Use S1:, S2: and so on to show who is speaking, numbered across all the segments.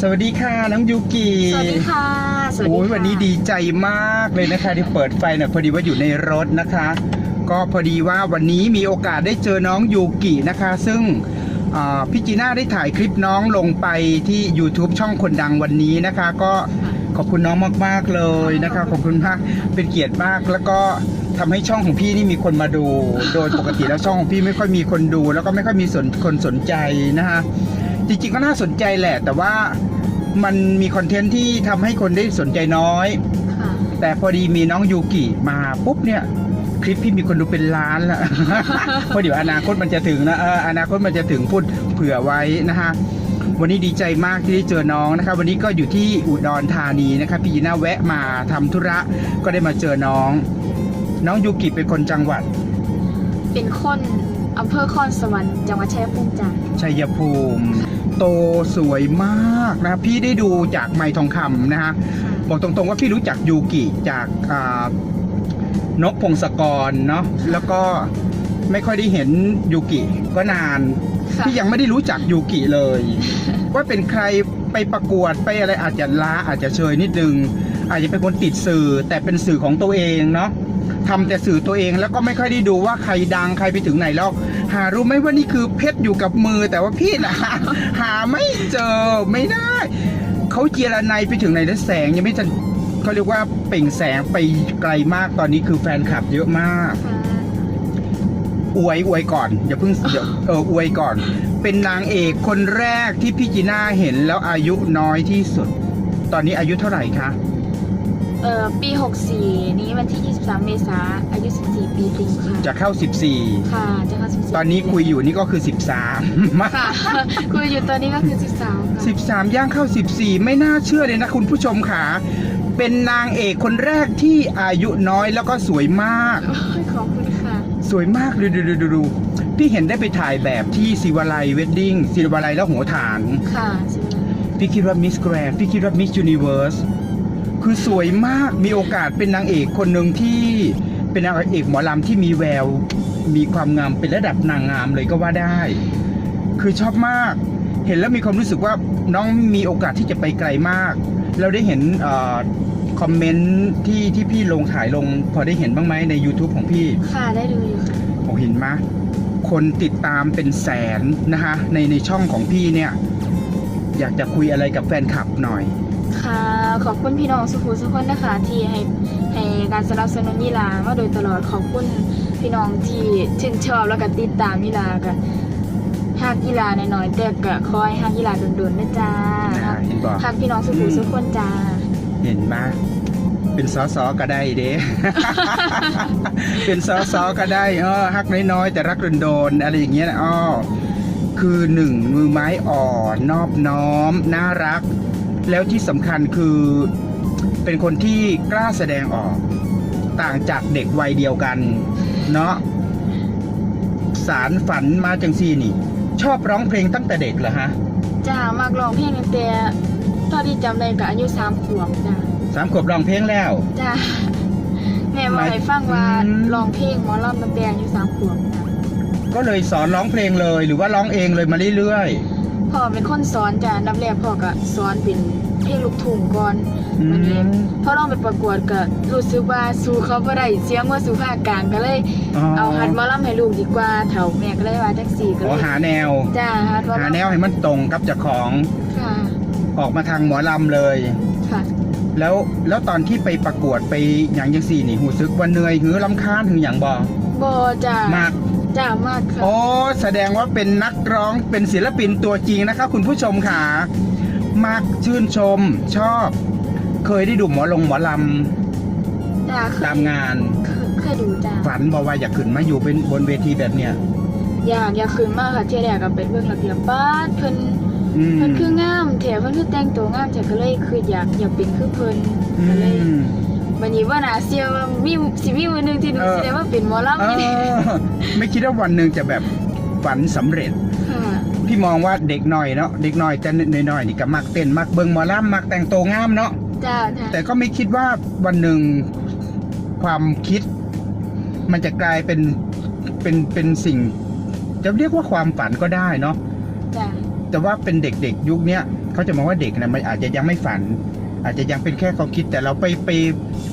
S1: สวัสดีค่ะน้องยูกิ
S2: สวัสดีค่ะสวัสดี
S1: โอ้ย
S2: ค่ะ
S1: วันนี้ดีใจมากเลยนะคะที่เปิดไฟหน่อยพอดีว่าอยู่ในรถนะคะ ก็พอดีว่าวันนี้มีโอกาสได้เจอน้องยูกินะคะ ซึ่งอ่าพี่จีน่าได้ถ่ายคลิปน้องลงไปที่ YouTube ช่องคนดังวันนี้นะคะ ก็ขอบคุณน้องมากๆเลยนะคะ ขอบคุณมากเป็นเกียรติมากแล้วก็ทำให้ช่องของพี่นี่มีคนมาดู โดยปกติแล้วช่องของพี่ไม่ค่อยมีคนดู แล้วก็ไม่ค่อยมีสนคนสนใจนะคะ จริงๆก็น่าสนใจแหละ แต่ว่ามันมีคอนเทนต์ที่ทำให้คนได้สนใจน้อย
S2: ค่ะ
S1: แต่พอดีมีน้องยูกิมาปุ๊บเนี่ย คลิปพี่มีคนดูเป็นล้านแล้วเพราะเดี๋ยวอนาคตมันจะถึงนะเอออนาคตมันจะถึงพูดเผื่อไว้นะฮะวันนี้ดีใจมากที่ได้เจอน้องนะคะวันนี้ก็อยู่ที่อุดรธานีนะคะพี่ยีน่าแวะมาทำธุระก็ได้มาเจอน้อง น้องยูกิเป็นคนจังหวัด
S2: เป็นคนอำเภอคอนสวรรค์จังหวัดชัยภูมิจ้ะ
S1: ชัยภูมิ โตสวยมากนะพี่ได้ดูจากไมค์ทองคำนะฮะบอกตรงๆว่าพี่รู้จักยูกิจากอ่านกพงศกรเนาะแล้วก็ไม่ค่อยได้เห็นยูกิก็นาน
S2: ค่ะ
S1: พี่ยังไม่ได้รู้จักยูกิเลย ว่าเป็นใครไปประกวดไปอะไรอาจจะล้าอาจจะเชยนิดนึง อาจจะเป็นคนติดสื่อแต่เป็นสื่อของตัวเองเนาะ ทำแต่สื่อตัวเองแล้วก็ไม่ค่อยได้ดูว่าใครดังใครไปถึงไหนแล้วหารู้ไหมว่านี่คือเพชรอยู่กับมือแต่ว่าพี่นะหาไม่เจอไม่ได้เขาเจียระไนไปถึงไหนแล้วแสงยังไม่ทันเขาเรียกว่าเปล่งแสงไปไกลมากตอนนี้คือแฟนคลับเยอะมากอวยอวยก่อนอย่าเพิ่งเดี๋ยวเอออวยก่อน เป็นนางเอกคนแรกที่พี่จีน่าเห็นแล้วอายุน้อยที่สุด ตอนนี้อายุเท่าไหร่คะ
S2: อ่อปี 64 นี้วันที่ 23 เมษาอายุ 14 ปีเต็มค่ะ
S1: จะเข้า 14
S2: ค่ะจะเข้า14
S1: ตอนนี้คุยอยู่นี่ก็คือ 13
S2: ค่ะ คุยอยู่ตอนนี้ก็คือ 13 ค่ะ
S1: 13 ย่างเข้า 14 ไม่น่าเชื่อเลยนะคุณผู้ชมค่ะ เป็นนางเอกคนแรกที่อายุน้อยแล้วก็สวยมาก
S2: โอ้ยขอบคุณค่ะ
S1: สวยมากดูดูดูดูดูพี่เห็นได้ไปถ่ายแบบที่ศิวาลัยเวดดิ้งศิวาลัยแล้วหัวฐาน
S2: ค่ะสิว
S1: พี่คิดว่ามิสแกรนพี่คิดว่ามิสยูนิเวิร์ส คือสวยมากมีโอกาสเป็นนางเอกคนหนึ่งที่เป็นนางเอกหมอลำที่มีแวว มีความงามเป็นระดับนางงามเลยก็ว่าได้ คือชอบมาก เห็นแล้วมีความรู้สึกว่าน้องมีโอกาสที่จะไปไกลมาก เราได้เห็นเออคอมเมนต์ที่ที่พี่ลงถ่ายลง พอได้เห็นบ้างไหมใน YouTube ของพี่
S2: ค่ะ ได้ดูอยู่ค่ะ
S1: โอ้เห็นไหมคนติดตามเป็นแสนนะคะในในช่องของพี่เนี่ย อยากจะคุยอะไรกับแฟนคลับหน่อย
S2: ค่ะ ขอบคุณพี่น้องสุภูสุขคนนะคะ ที่ให้ให้การสนับสนุนยีลามาโดยตลอดขอบคุณพี่น้องที่ชื่นชอบแล้วก็ติดตามยีลากันฮักยีลาหน่อยๆแต่ก็คอยฮักยีลาโดนๆนะจ้า
S1: อ่าเห็นบอก
S2: ฮักพี่น้องสุภูสุขคนจ้า
S1: เห็นไหมเป็นสอสอก็ได้เด้ เป็นสอสอก็ได้เออฮักน้อยๆแต่รักโดนๆอะไรอย่างเงี้ยนะอ้อคือหนึ่งมือไม้อ่อนนอบน้อม น่ารัก แล้วที่สำคัญคือเป็นคนที่กล้าแสดงออก ต่างจากเด็กวัยเดียวกัน เนาะสารฝันมาจังซี่นี่ ชอบร้องเพลงตั้งแต่เด็กเหรอฮะ
S2: จ้ามากร้องเพลงตั้งแต่ตอนที่จำได้ก็อายุสามขวบจ้า
S1: สามขวบร้องเพลงแล้ว
S2: จ้าแม่มาให้ฟังว่า
S1: อืม
S2: ร้องเพลงหมอลำตั้งแต่อายุสามขวบจ้า
S1: ก็เลยสอนร้องเพลงเลย หรือว่าร้องเองเลยมาเรื่อย
S2: พ่อเป็นคนสอนจ้านับแรกพ่อก็สอนเป็นเพลงลูกทุ่งก่อน
S1: อืม
S2: วันนี้พอลองไปประกวดก็รู้สึกว่าสู้เขาบ่ได้เสียงว่าสู้ภาคกลางก็เลย
S1: ๆอ๋อ
S2: เอาหัดหมอลำให้ลูกดีกว่าเฒ่าแม่ก็เลยว่าจังซี่ก็
S1: ข
S2: เล
S1: อยหาแนว
S2: จ้าหัดหมอ
S1: หา
S2: ลำ
S1: แนวให้มันตรงกับเจ้าของ
S2: ค่ะ
S1: ออกมาทางหมอลำเลย
S2: ค่ะ
S1: แล้วแล้วตอนที่ไปประกวดไปอย่างยังสี่นี่หูซึกว่าเหนื่อยหือลำคาญถึงอย่างบอ
S2: บ่จ้ามา
S1: ก
S2: จ้ามากค่ะ
S1: โอ้แสดงว่าเป็นนักร้องเป็นศิลปินตัวจริงนะครับคุณผู้ชมค่ะมากชื่นชม ชอบ เคยได้ดูหมอลงหมอล
S2: จ้าเคำย
S1: ตามงาน
S2: เคยเคยดูจ้า
S1: ฝันบอกว่าอยากขึ้นมาอยู่เป็นบนเวทีแบบเนี้ย
S2: อยากอยากขึ้นมากค่ะเที่ยแรกก็เป็นเบิ่งระเบียบบ้านเพิ่น
S1: อืม
S2: เพิ่นคืองามแถมเพิ่นคือแต่งตัวงามแถก็เลยคืออยากอยากเป็นคือเพิ่น
S1: อื
S2: ก็เลย
S1: ม
S2: วันนี้ว่าน่าเชื่อว่ามีสิมีมื้อหนึงที่หนู
S1: เออ
S2: สิได้ว่าเป็นหมอลำ
S1: เอ
S2: นี่
S1: อไม่คิดว่าวันหนึ่งจะแบบฝันสำเร็จ
S2: ค่ะ
S1: พี่มองว่าเด็กหน่อยเนาะเด็กหน่อยแต่หน่อยๆนี่ก็มักเต้นมักเบิ่งหมอลำมักแต่งตัวงามเนาะ
S2: จ้าจ้า
S1: แต่ก็ไม่คิดว่าวันหนึ่งความคิด มันจะกลายเป็นเป็นเป็นสิ่ง จะเรียกว่าความฝันก็ได้เนาะ
S2: จ้า
S1: แต่ว่าเป็นเด็กๆ ยุคเนี้ยเขาจะมองว่าเด็กนะมันอาจจะยังไม่ฝัน อาจจะยังเป็นแค่ความคิดแต่เราไปไป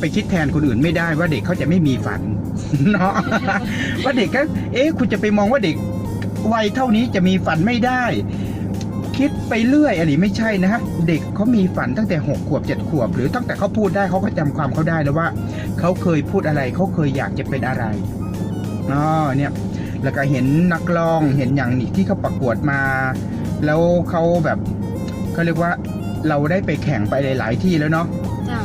S1: ไปคิดแทนคนอื่นไม่ได้ว่าเด็กเขาจะไม่มีฝันเนาะว่าเด็กก็เอ๊ะคุณจะไปมองว่าเด็กวัยเท่านี้จะมีฝันไม่ได้ คิดไปเรื่อยอะไรไม่ใช่นะฮะเด็กเขามีฝันตั้งแต่หกขวบเจ็ดขวบ หรือตั้งแต่เขาพูดได้เขาก็จำความเขาได้แล้วว่าเขาเคยพูดอะไรเขาเคยอยากจะเป็นอะไรอ๋อเนี่ยแล้วก็เห็นนักร้องเห็นอย่างนี้ที่เขาประกวดมา แล้วเขาแบบเขาเรียกว่า เราได้ไปแข่งไปหลาย ๆ ที่แล้วเนาะ
S2: จ้า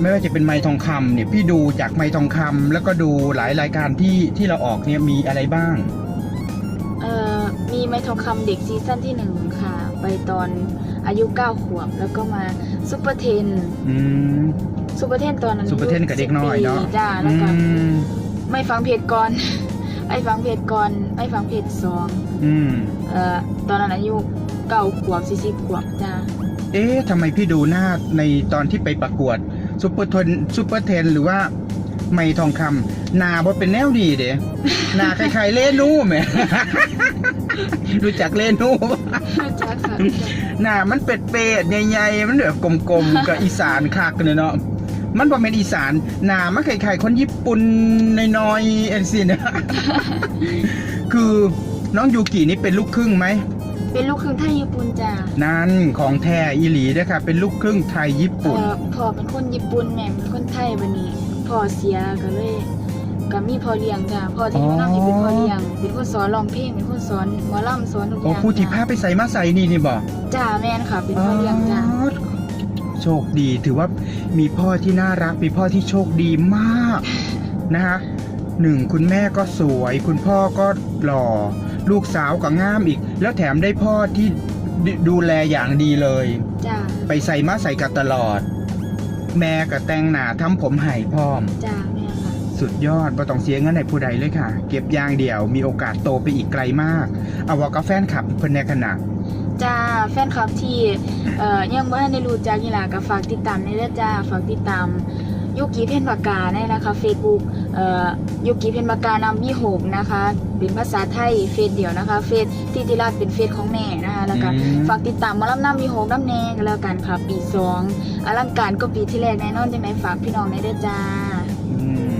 S1: ไม่ว่าจะเป็นไม้ทองคำเนี่ยพี่ดูจากไม้ทองคำแล้วก็ดูหลายรายการที่ที่เราออกเนี่ยมีอะไรบ้าง
S2: เอ่อมีไม้ทองคำเด็กซีซั่นที่หนึ่งค่ะ ไปตอนอายุ9ขวบ แล้วก็มาซุปเปอร์เทน
S1: อืม
S2: ซุปเปอร์เทนตอนนั้น
S1: ซูเปอร์เทนกับเด็กน้อยเนาะ
S2: 10ปีจ้าแล้วก็
S1: อืม
S2: ไม่ฟังเพจก่อน ไอ้ฟังเพจก่อนไอ้ฟังเพจสอง
S1: อืม
S2: เอ่อตอนนั้นอายุ เก้าขวบสี่สิบขวบจ้า
S1: เอ๊ะทำไมพี่ดูหน้าในตอนที่ไปประกวดซูเปอร์ทนซูเปอร์เทนหรือว่าไม้ทองคำหนาบ่เป็นแนวดีเด้หนาคล้ายๆเล่นูแหม รู้จักเล่นูปะ
S2: จ้าค่ะ
S1: หน้ามันเป็ดเป็ดๆใหญ่ๆมันแบบกลมๆกับอีสานคักเลยเนาะมันบ่เป็นอีสานหน้ามันคล้ายๆคนญี่ปุ่นน้อยๆเอ็นสินะคือน้องยูกินี่เป็นลูกครึ่งไหม
S2: เป็นลูกครึ่งไทยญี่ปุ่นจ้า
S1: นั่นของแท้อีหลีเด้อค่ะ เป็นลูกครึ่งไทยญี่ปุ่น
S2: เอ่อพ่อเป็นคนญี่ปุ่นแม่เป็นคนไทยวันนี้พ่อเสียก็เลยก็มีพ่อเลี้ยงจ้าพ่อที่อยู่น้ำนี่เป็นพ่อเลี้ยงเป็นคนสอนร้องเพลงเป็นคนสอนหมอลำสอนทุกอ
S1: โอ้
S2: ย่าง
S1: ครูที่พา
S2: จ้า
S1: ไปใส่มาใส่นี่นี่บอก
S2: จ้าแม่นค่ะ เป็นพ่อเลี้ยงจ้า
S1: โชคดีถือว่ามีพ่อที่น่ารักมีพ่อที่โชคดีมากนะฮะหนึ่งคุณแม่ก็สวย คุณพ่อก็หล่อ ลูกสาวก็งามอีก แล้วแถมได้พ่อที่ดดูแลอย่างดีเลย
S2: จ้า
S1: ไปใส่มาใส่กันตลอด แม่ก็แต่งหน้าทำผมให้พร้อม
S2: จ้าแม่ค่ะ
S1: สุดยอดบ่ต้องเสียเงินให้ผู้ใดเลยค่ะ เก็บอย่างเดียวมีโอกาสโตไปอีกไกลมาก เอาวอกาแฟนขับเพิ่นในขณะ
S2: จ้าแฟนคลับที่เอ่อยังบ่ทันได้รู้จักนี่ล่ะก็ฝากติดตามในเด้อจ้าฝากติดตามยุกิเพนปากกาได้นะคะ Facebook เอ่อ ยุกิเพนปากกานำวิหกนะคะ เป็นภาษาไทยเฟซเดียวนะคะ เฟซที่ติราชเป็นเฟซของแม่นะคะแล้วก็
S1: อืม
S2: ฝากติดตามหมาลำน้ำวิหกน้ำแน่กันแล้วกันค่ะปีสองอลังการก็ปีที่แรกแน่นอนจังไหนฝากพี่น้องในเด้อจ้า
S1: อืม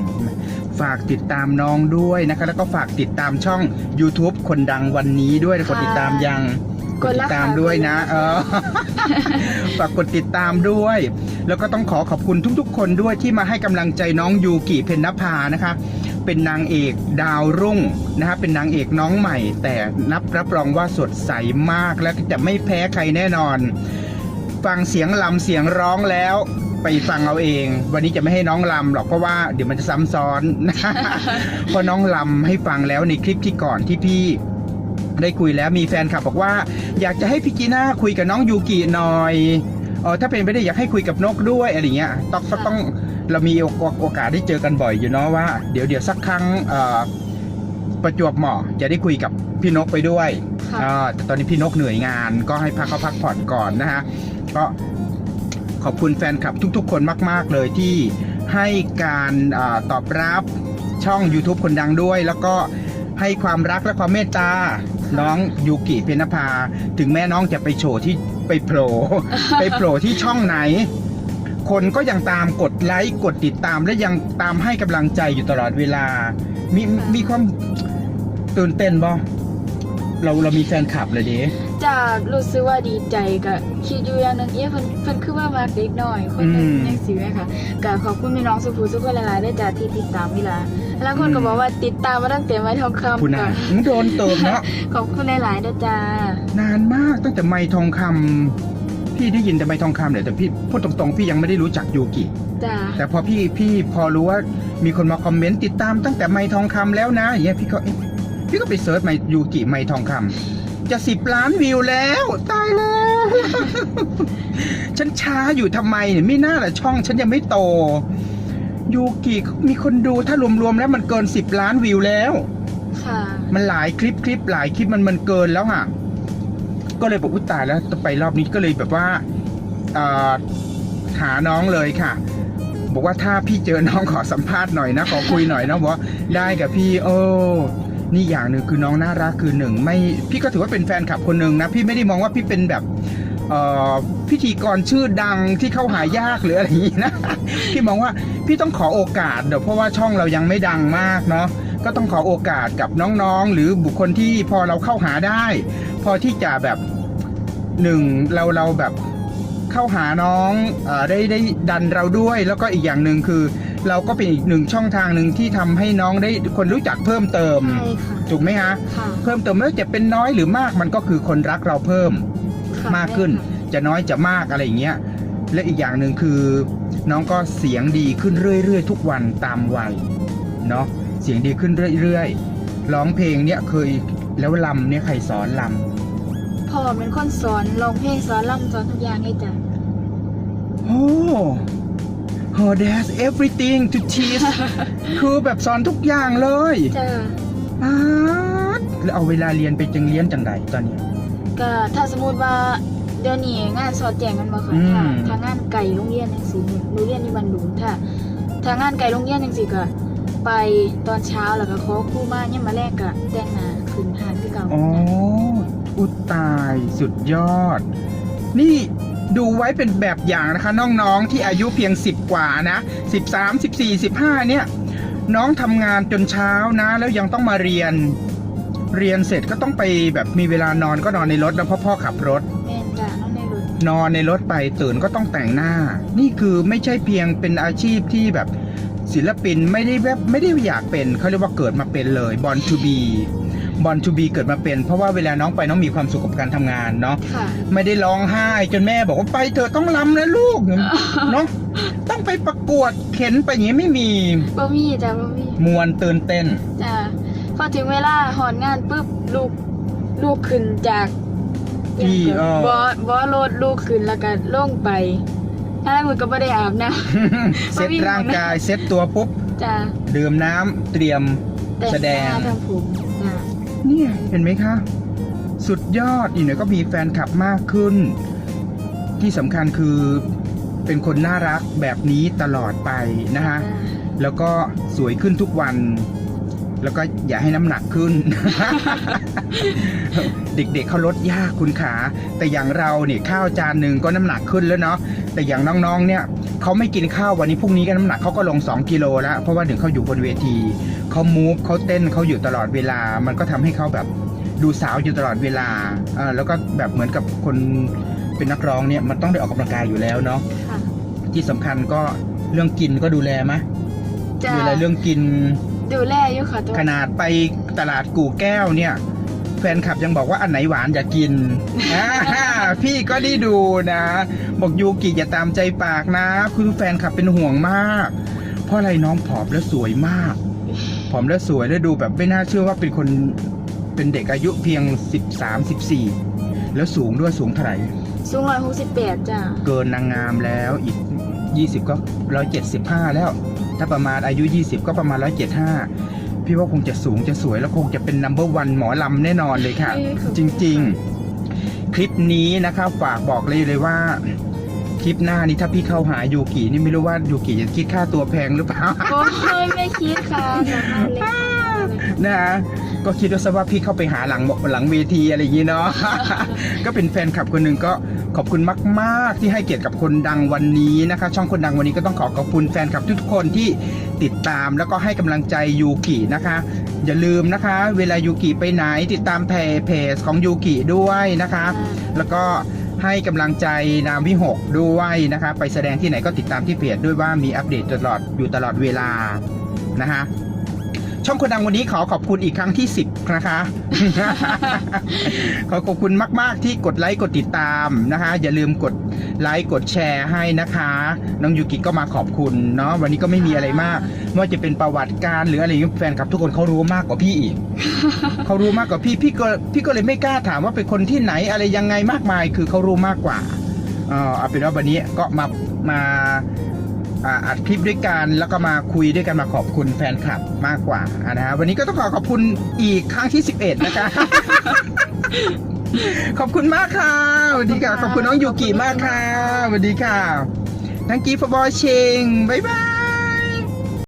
S1: ฝากติดตามน้องด้วยนะคะ แล้วก็ฝากติดตามช่อง YouTube คนดังวันนี้ด้วยกดติดตามยัง
S2: กด
S1: ติ
S2: แล้ว
S1: ดตาม
S2: ค่ะ
S1: ด้วยนะ
S2: กด
S1: เอ
S2: แล้ว
S1: อฝากกดติดตามด้วย แล้วก็ต้องขอขอบคุณทุกๆ คนด้วยที่มาให้กำลังใจน้องยูกิเพนนภานะคะ เป็นนางเอกดาวรุ่งนะคะเป็นนางเอกน้องใหม่ แต่นับรับรองว่าสดใสมากและจะไม่แพ้ใครแน่นอน ฟังเสียงลำเสียงร้องแล้วไปฟังเอาเอง วันนี้จะไม่ให้น้องลำหรอกเพราะว่าเดี๋ยวมันจะซ้ำซ้อนนะเพราะน้องลำให้ฟังแล้วในคลิปที่ก่อนที่พี่ได้คุยแล้วมีแฟนคลับบอกว่า อยากจะให้พี่จีน่าคุยกับน้องยูกิหน่อย เออถ้าเป็นไปได้อยากให้คุยกับนกด้วยอะไรเงี้ยต้องก็ต้องเรามีโอกโอกาสได้เจอกันบ่อยอยู่เนาะว่าเดี๋ยวเดี๋ยวสักครั้งเอ่อประจวบเหมาะจะได้คุยกับพี่นกไปด้วย
S2: ค่ะ
S1: อ่าแต่ตอนนี้พี่นกเหนื่อยงาน ก็ให้พักเขาพักผ่อนก่อนนะฮะก็ขอบคุณแฟนคลับทุก ๆ คนมาก ๆ เลยที่ให้การอาตอบรับช่อง YouTube คนดังด้วย แล้วก็ให้ความรักและความเมตตาน้องยูกิเพญนภา ถึงแม่น้องจะไปโชว์ที่ ไปโผล่ไปโผล่ที่ช่องไหน คนก็ยังตามกดไลค์กดติดตามและยังตามให้กำลังใจอยู่ตลอดเวลา มีมีความตื่นเต้นบ่เราเรามีแฟนคลับเลยดิ
S2: จะรู้สึกว่าดีใจก็คิดอยู่อย่างหนึงเอ๊ะเพิ่นเพิ่นคือว่ามาเด็กน้อยคนหนึง
S1: อืม
S2: ยังสิแม่ค่ะก็ขอบคุณพี่น้องสุภูสุขคนหลายๆด้วยจ้าที่ติดตามวิลา แล้วคนก็บอกว่าติดตามมาตั้งแต่ไม้ทองคำ
S1: คุณ
S2: ก็
S1: นะมึงโดนเติมเนาะ
S2: ขอบคุณหลายๆด้วยจ้านา
S1: นมากตั้งแต่ไม้ทองคำพี่ได้ยินแต่ไม้ทองคำเนี่ยแต่พี่พูดตรงๆพี่ยังไม่ได้รู้จักยูกิ
S2: จ้า
S1: แต่พอพี่พี่พอรู้ว่ามีคนมาคอมเมนต์ติดตามตั้งแต่ไม้ทองคำแล้วนะอย่างเงี้ยพี่ก็เอ๊ะพี่ก็ไปเซิร์ชไมยูกิไม้ทองคำจะสิบล้านวิวแล้วตายแล้วฉันช้าอยู่ทำไมเนี่ยไม่น่าละช่องฉันยังไม่โต ยูกิมีคนดูถ้ารวมๆแล้วมันเกินสิบล้านวิวแล้ว
S2: ค่ะ
S1: มันหลายคลิปคลิปหลายคลิปมันมันเกินแล้วอะก็เลยบอกอุ้ยตายแล้วต้องไปรอบนี้ก็เลยแบบว่าเอ่อหาน้องเลยค่ะ บอกว่าถ้าพี่เจอน้องขอสัมภาษณ์หน่อยนะขอคุยหน่อยนะบอกว่าได้กับพี่โอ้นี่อย่างหนึ่งคือน้องน่ารักคือหนึ่งไม่พี่ก็ถือว่าเป็นแฟนคลับคนหนึ่งนะพี่ไม่ได้มองว่าพี่เป็นแบบเอ่อ พิธีกรชื่อดังที่เข้าหายากหรืออะไรอย่างนี้นะพี่มองว่าพี่ต้องขอโอกาสเดี๋ยวเพราะว่าช่องเรายังไม่ดังมากเนาะก็ต้องขอโอกาสกับน้องๆ หรือบุคคลที่พอเราเข้าหาได้ พอที่จะแบบหนึ่งเราเราแบบเข้าหาน้องเออได้ได้ดันเราด้วย แล้วก็อีกอย่างหนึ่งคือ เราก็เป็นอีกหนึ่งช่องทางหนึ่งที่ทำให้น้องได้คนรู้จักเพิ่มเติม
S2: ใช่ค่ะ
S1: ถูกไหมฮะ
S2: ค่ะ
S1: เพิ่มเติมไม่ว่าจะเป็นน้อยหรือมากมันก็คือคนรักเราเพิ่ม
S2: ค่ะ
S1: มากขึ้น
S2: แม่ค่ะ
S1: จะน้อยจะมากอะไรอย่างเงี้ยและอีกอย่างหนึ่งคือ น้องก็เสียงดีขึ้นเรื่อยๆ ทุกวันตามวัยเนาะเสียงดีขึ้นเรื่อยๆร้องเพลงเนี่ยเคยแล้วลำเนี่ยใครสอนล
S2: พ่อเป็นคนสอนร้องเพลงสอนรำสอนทุกอย่างให้จ้ะำ
S1: โอ้ her has everything to teach คือแบบสอนทุกอย่างเลย
S2: จ้ะ
S1: ป๊าดแล้วเอาเวลาเรียนไปจึงเรียนจังใดตอนนี้
S2: ก็ถ้าสมมติว่าเดี๋ยวนี้งานสอดแจงกันมาค่ะ
S1: อืม
S2: ถ้าถ้างานไก่โรงเรียนจังซี่โรงเรียนอยู่บันดุงถ้าถ้างานไก่โรงเรียนจังซี่ก็ไปตอนเช้าแล้วก็ขอครูมาเนี่ยามมาแรกก็แต่งหน้าขึ้นหานคือเก่า
S1: อ๋ออุยตายสุดยอด นี่ดูไว้เป็นแบบอย่างนะคะ น้องๆที่อายุเพียง 10 กว่านะ 13 14 15 เนี่ย น้องทำงานจนเช้านะ แล้วยังต้องมาเรียน เรียนเสร็จก็ต้องไปแบบมีเวลานอนก็นอนในรถนะเพราะพ่อขับรถ
S2: แม่นจ้ะน้องในรถ
S1: นอนในรถไปตื่นก็ต้องแต่งหน้า นี่คือไม่ใช่เพียงเป็นอาชีพที่แบบศิลปินไม่ได้แบบไม่ได้อยากเป็นเขาเรียกว่าเกิดมาเป็นเลยบอลทูบีบอลทูบีเกิดมาเป็น เพราะว่าเวลาน้องไปน้องมีความสุขกับการทำงานเนาะ
S2: ค่ะ
S1: ไม่ได้ร้องไห้จนแม่บอกว่าไปเธอะต้องลำนะลูกเนาะต้องไปประกวดเข็นไปอย่างนี้ไม่มี
S2: บ่มีจ้ะบ่มี
S1: มวนตื่นเต้น
S2: จ้ะ พอถึงเวลาหอนงานปุ๊บลูกลูกขึ้นจาก
S1: ที่เอ่อ
S2: บอสบอสรถลูกขึ้นแล้วก็ลงไปถ้ามือก็ไม่ได้อาบน้
S1: เซ็ตร่างกายเซ็ตตัวปุ๊บำ
S2: จ้ะ
S1: ดื่มน้ำเตรียม
S2: แต่ง
S1: แสดง
S2: หน้าทำผมจ้ะ
S1: เนี่ยเห็นไหมคะ สุดยอดอีกหน่อยก็มีแฟนคลับมากขึ้น ที่สำคัญคือเป็นคนน่ารักแบบนี้ตลอดไปนะฮะแล้วก็สวยขึ้นทุกวัน แล้วก็อย่าให้น้ำหนักขึ้น เด็กๆเขาลดยากคุณขา แต่อย่างเราเนี่ยข้าวจานหนึ่งก็น้ำหนักขึ้นแล้วเนาะแต่อย่างน้องๆเนี่ยเขาไม่กินข้าววันนี้พรุ่งนี้ก็น้ำหนักเขาก็ลง 2 กิโลแล้ว เพราะว่าหนึ่งเขาอยู่บนเวทีเขามูฟเขาเต้นเขาอยู่ตลอดเวลา มันก็ทำให้เขาแบบดูสาวอยู่ตลอดเวลาเออแล้วก็แบบเหมือนกับคนเป็นนักร้องเนี่ยมันต้องได้ออกกำลังกายอยู่แล้วเนาะ
S2: ค่ะ
S1: ที่สำคัญก็เรื่องกินก็ดูแลไหม
S2: จ้ะ
S1: ดูแลเรื่องกิน
S2: ดูแลอยู่ค่ะตัว
S1: ขนาดไปตลาดกู่แก้วเนี่ย แฟนคลับยังบอกว่าอันไหนหวานอย่ากินอ่าพี่ก็ได้ดูนะ บอกยูกิอย่าตามใจปากนะคือแฟนคลับเป็นห่วงมาก เพราะอะไรน้องผอมและสวยมากผอมและสวยแล้วดูแบบไม่น่าเชื่อว่าเป็นคนเป็นเด็กอายุเพียง 13 14 แล้วสูงด้วยสูงเท่าไหร่
S2: สูงร้อยหกสิบแปดจ้ะ
S1: เกินนางงามแล้วอีก 20 ก็175แล้ว ถ้าประมาณอายุ 20 ก็ประมาณ 175 พี่ว่าคงจะสูงจะสวยแล้วคงจะเป็นนัมเบอร์วันหมอลำแน่นอนเลยค่ะ
S2: เอ้ยขอบ
S1: จ
S2: คุณ
S1: ริง ๆ คลิปนี้นะครับฝากบอกเลยเลยว่าคลิปหน้านี้ถ้าพี่เข้าหายูกินี่ไม่รู้ว่ายูกิจะคิดค่าตัวแพงหรือเปล่า
S2: โอ้ยไม่คิดค่ะสามารถเล่นได้เลย
S1: นะก็คิดว่าซะว่าพี่เข้าไปหาหลังหลังเวทีอะไรอย่างนี้เนาะก็เป็นแฟนคลับคนหนึ่งก็ ขอบคุณมาก ๆ ที่ให้เกียรติกับคนดังวันนี้นะคะ ช่องคนดังวันนี้ก็ต้องขอขอบคุณแฟนคลับทุกๆคนที่ติดตามแล้วก็ให้กำลังใจยูกินะคะ อย่าลืมนะคะ เวลายูกิไปไหนติดตามเพจเพจของยูกิด้วยนะคะ แล้วก็ให้กำลังใจนามวิหกด้วยนะคะ ไปแสดงที่ไหนก็ติดตามที่เพจด้วยว่ามีอัปเดตตลอดอยู่ตลอดเวลานะคะ ช่องคนดังวันนี้ขอขอบคุณอีกครั้งที่ 10 นะคะ ขอขอบคุณมาก ๆ ที่กดไลค์กดติดตามนะคะ อย่าลืมกดไลค์กดแชร์ให้นะคะ น้องยูกิก็มาขอบคุณเนาะวันนี้ก็ไม่มีอะไรมากไม่ว่าจะเป็นประวัติการหรืออะไรอย่างเงี้ยแฟนคลับทุกคนเขารู้มากกว่าพี่อีกเขารู้มากกว่าพี่พี่ก็พี่ก็เลยไม่กล้าถามว่าเป็นคนที่ไหนอะไรยังไงมากมาย คือเขารู้มากกว่าเออเอาเป็นว่าวันนี้ก็มามา อัดคลิปด้วยกันแล้วก็มาคุยด้วยกันมาขอบคุณแฟนคลับมากกว่านะฮะวันนี้ก็ต้องขอขอบคุณอีกครั้งที่ 11 นะคะ ขอบคุณมากค่ะสวัสดีค่ะ ขอบคุณน้องยูกิมากค่ะสวัสดีค่ะ Thank you for watching บ๊ายบาย